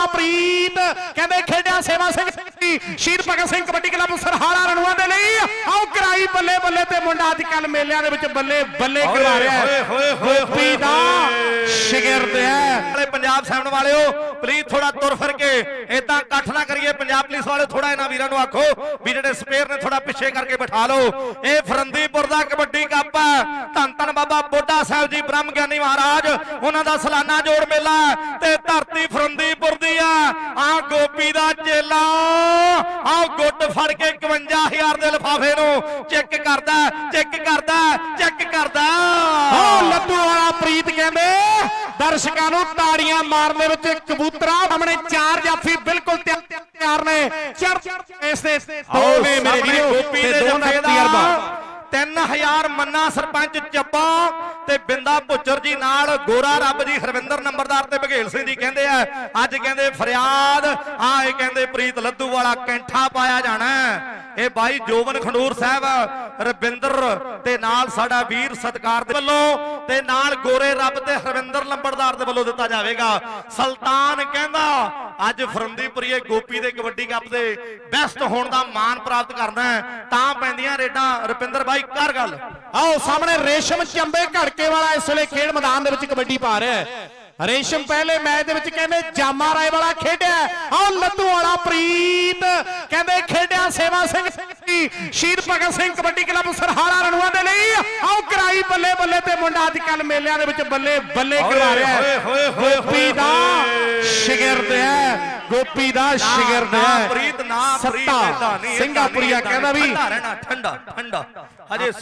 ਵਾਲਾ ਪ੍ਰੀਤ ਕਹਿੰਦੇ ਖੇਡਿਆ ਸੇਵਾ ਸਿੰਘ ਦੀ। ਸ਼ਹੀਦ ਭਗਤ ਸਿੰਘ ਕਬੱਡੀ ਕਲੱਬ ਸਰਹਾਲਾ ਰਣੂਆਂ ਦੇ ਲਈ। ਆਓ ਕਰਾਈ ਬੱਲੇ ਬੱਲੇ ਤੇ ਮੁੰਡਾ ਅੱਜ ਕੱਲ ਮੇਲਿਆਂ ਦੇ ਵਿੱਚ ਬੱਲੇ ਬੱਲੇ ਕਰਾ ਰਿਹਾ ਹੈ। ਗੋਪੀ ਦਾ। ਸ਼ਗਿਰਦ ਹੈ। ਵਾਲੇ ਪੰਜਾਬ ਸੈਵਨ ਵਾਲਿਓ ਪਲੀਜ਼ ਥੋੜਾ ਤੁਰ ਫਿਰ ਕੇ। ਇਦਾਂ ਇਕੱਠ ਨਾ ਕਰੀਏ ਪੰਜਾਬ ਪੁਲਿਸ ਵਾਲੇ ਥੋੜਾ ਇਹਨਾਂ ਵੀਰਾਂ ਨੂੰ ਆਖੋ ਵੀ ਜਿਹੜੇ ਸਪੇਅਰ ਨੇ ਥੋੜਾ ਪਿੱਛੇ ਕਰਕੇ ਬਿਠਾ ਲਓ। ਇਹ ਫਰੰਦੀਪੁਰ ਦਾ ਕਬੱਡੀ ਕੱਪ ਹੈ। ਧੰਨ ਧੰਨ ਬਾਬਾ ਬੋਡਾ ਸਾਹਿਬ ਜੀ ਬ੍ਰਹਮ ਗਿਆਨੀ ਮਹਾਰਾਜ ਉਹਨਾਂ ਦਾ ਸਾਲਾਨਾ ਜੋੜ ਮੇਲਾ ਤੇ ਧਰਤੀ ਦੀ ਆ ਗੋਪੀ ਦਾ ਚੇਲਾ। ਆ ਗੁੱਟ ਫੜ ਕੇ 51000 ਦੇ ਲਿਫਾਫੇ ਨੂੰ ਚੈੱਕ ਕਰਦਾ ਚੈੱਕ ਕਰਦਾ ਚੈੱਕ ਕਰਦਾ। ਆਹ ਲੱਡੂ ਵਾਲਾ ਪ੍ਰੀਤ ਕਹਿੰਦੇ ਦਰਸ਼ਕਾਂ ਨੂੰ ਤਾੜੀਆਂ ਮਾਰਨ ਦੇ ਵਿੱਚ ਕਬੂਤਰਾ ਸਾਹਮਣੇ ਚਾਰ ਜਾਫੀ ਬਿਲਕੁਲ ਤਿਆ- ਤਿਆ- ਤਿਆਰ ਨੇ। ਚੜ ਇਸ ਦੇ ਦੋ ਆਓ ਨੇ ਮੇਰੇ ਵੀਰੋ। ਗੋਪੀ ਦੇ ਜੱਫੇ ਦਾ 3000 ਮੰਨਾ ਸਰਪੰਚ ਚੱਪਾ ਤੇ ਬਿੰਦਾ ਭੁੱਚਰ ਜੀ ਨਾਲ ਗੋਰਾ ਰੱਬ ਜੀ ਹਰਵਿੰਦਰ ਨੰਬਰਦਾਰ ਤੇ ਬਘੇਲ ਸਿੰਘ ਜੀ ਕਹਿੰਦੇ ਆ, ਅੱਜ ਕਹਿੰਦੇ ਫਰਿਆਦ ਆਏ ਕਹਿੰਦੇ ਪ੍ਰੀਤ ਲੱਦੂ ਵਾਲਾ ਕੈਂਠਾ ਪਾਇਆ ਜਾਣਾ। ਇਹ ਬਾਈ ਜੋਵਨ ਖੰਡੂਰ ਸਾਹਿਬ, ਰਵਿੰਦਰ ਤੇ ਨਾਲ ਸਾਡਾ ਵੀਰ ਸਤਕਾਰ ਦੇ ਵੱਲੋਂ ਤੇ ਨਾਲ ਗੋਰੇ ਰੱਬ ਤੇ ਹਰਵਿੰਦਰ ਲੰਬੜਦਾਰ ਦੇ ਵੱਲੋਂ ਦਿੱਤਾ ਜਾਵੇਗਾ। ਸੁਲਤਾਨ ਕਹਿੰਦਾ, ਅੱਜ ਫਰੰਦੀਪੁਰੀਏ ਗੋਪੀ ਦੇ ਕਬੱਡੀ ਕੱਪ ਦੇ ਬੈਸਟ ਹੋਣ ਦਾ ਮਾਣ ਪ੍ਰਾਪਤ ਕਰਨਾ ਹੈ। ਤਾਂ ਪੈਂਦੀਆਂ ਰੇਡਾਂ। ਰੁਪਿੰਦਰ ਬਾਈ, ਕਰ ਗੱਲ। ਆਓ, ਸਾਹਮਣੇ ਰੇਸ਼ਮ ਚੰਬੇ ਘੜਕੇ ਵਾਲਾ ਇਸ ਵੇਲੇ ਖੇਡ ਮੈਦਾਨ ਦੇ ਵਿੱਚ ਕਬੱਡੀ ਪਾ ਰਿਹਾ ਹੈ। ਰੇਸ਼ਮ ਪਹਿਲੇ ਮੈਚ ਦੇ ਵਿੱਚ ਕਹਿੰਦੇ ਜਾਮਾ ਰਾਏ ਵਾਲਾ ਖੇਡਿਆ। ਆਓ ਲੱਡੂ ਵਾਲਾ ਪ੍ਰੀਤ ਕਹਿੰਦੇ ਖੇਡਿਆ ਸੇਵਾ ਸਿੰਘ ਦੀ। ਸ਼ਹੀਦ ਭਗਤ ਸਿੰਘ ਕਬੱਡੀ ਕਲੱਬ ਸਰਹਾਲਾ ਰਣੂਆਂ ਦੇ ਲਈ। ਆਓ ਕਰਾਈ ਬੱਲੇ ਬੱਲੇ ਤੇ ਮੁੰਡਾ ਅੱਜ ਕੱਲ ਮੇਲਿਆਂ ਦੇ ਵਿੱਚ ਬੱਲੇ ਬੱਲੇ ਕਰਾ ਰਿਹਾ ਹੈ। ਗੋਪੀ ਦਾ। ਸ਼ਗਿਰਦ ਹੈ। ਗੋਪੀ ਦਾ ਸ਼ਗਿਰਦ ਹੈ। ਪ੍ਰੀਤ ਨਾ ਪ੍ਰੀਤ ਏਦਾਂ ਨਹੀਂ, ਸਿੰਘਾਪੁਰੀਆ ਕਹਿੰਦਾ ਵੀ ਠੰਡਾ ਠੰਡਾ ਠੰਡਾ। ਅਜੇ ਸਮਾਂ